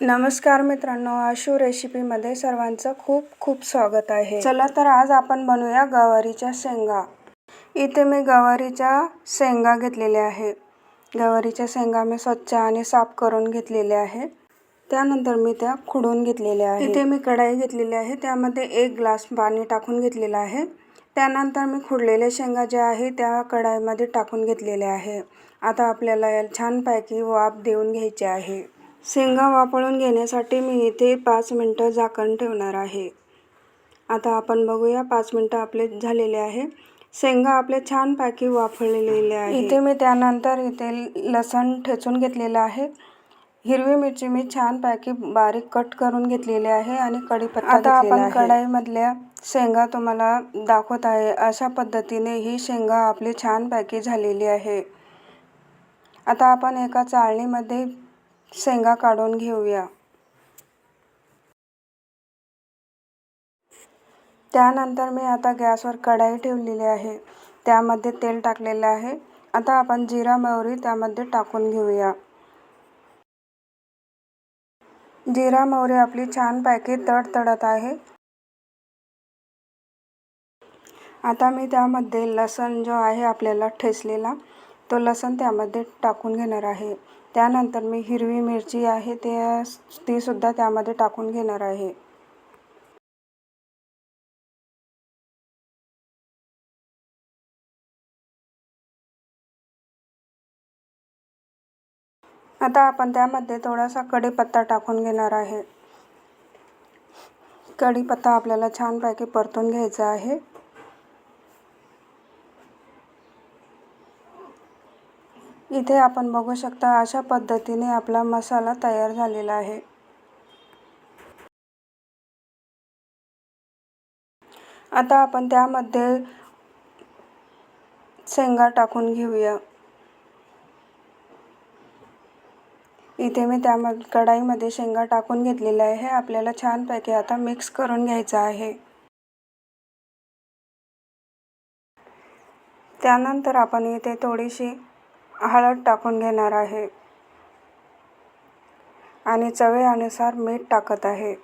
नमस्कार मित्रांनो आशू रेसिपीमध्ये सर्वांचं खूप खूप स्वागत आहे. चला तर आज आपण बनवूया गवारीच्या शेंगा. इथे मी गवारीच्या शेंगा घेतलेल्या आहे. गवारीच्या शेंगा मी स्वच्छ आणि साफ करून घेतलेल्या आहे. त्यानंतर मी त्या खुडून घेतलेल्या आहे इथे मी कढाई घेतलेली आहे. त्यामध्ये एक ग्लास पाणी टाकून घेतलेलं आहे. त्यानंतर मी खुडलेल्या शेंगा ज्या आहे त्या कढाईमध्ये टाकून घेतलेल्या आहे. आता आपल्याला या छानपैकी वाफ देऊन घ्यायची आहे. शेंगा वापरून घेण्यासाठी मी इथे पाच मिनटं झाकण ठेवणार आहे. आता आपण बघूया पाच मिनटं आपले झालेले आहे. शेंगा आपले छानपैकी वाफळलेले आहे. इथे मी त्यानंतर इथे लसण ठेचून घेतलेलं आहे. हिरवी मिरची मी छानपैकी बारीक कट करून घेतलेली आहे आणि कढीपत्ता आता आपण कढाईमधल्या शेंगा तुम्हाला दाखवत आहे. अशा पद्धतीने ही शेंगा आपली छानपैकी झालेली आहे. आता आपण एका चाळणीमध्ये शेंगा काढून घेऊया. त्यानंतर मी आता गॅसवर कढाई ठेवलेली आहे. त्यामध्ये तेल टाकलेलं आहे. आता आपण जिरा मोहरी त्यामध्ये टाकून घेऊया. जिरा मोहरी आपली छानपैकी तडतडत आहे. आता मी त्यामध्ये लसण जो आहे आपल्याला ठेचलेला तो लसण त्यामध्ये टाकून घेणार आहे. त्यानंतर मी हिरवी मिरची आहे ते तीसुद्धा त्यामध्ये टाकून घेणार आहे. आता आपण त्यामध्ये थोडासा कढीपत्ता टाकून घेणार आहे. कढीपत्ता आपल्याला छानपैकी परतून घ्यायचा आहे. इथे आपण बघू शकता अशा पद्धतीने आपला मसाला तयार झालेला आहे. आता आपण त्यामध्ये शेंगा टाकून घेऊया. इथे मी त्यामध्ये कढाईमध्ये शेंगा टाकून घेतलेल्या आहे. आपल्याला छानपैकी आता मिक्स करून घ्यायचं आहे. त्यानंतर आपण इथे थोडीशी हळद टाकून घेणार आहे. आणि चवीनुसार मीठ टाकत आहे.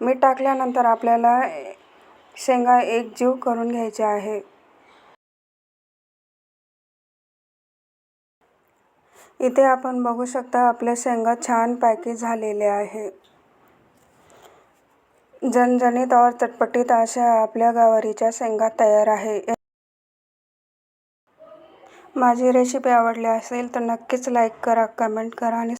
मीठ टाकल्यानंतर आपल्याला शेंगा एक जीव करून घ्यायचे आहे. इथे आपण बघू शकता आपले शेंगा छान पॅकी झालेले आहे. झणझणीत और चटपटीत अशा आपल्या गावारीच्या शेंगा तयार आहे. माझी रेसिपी आवडली असेल तर नक्कीच लाईक करा कमेंट करा आणि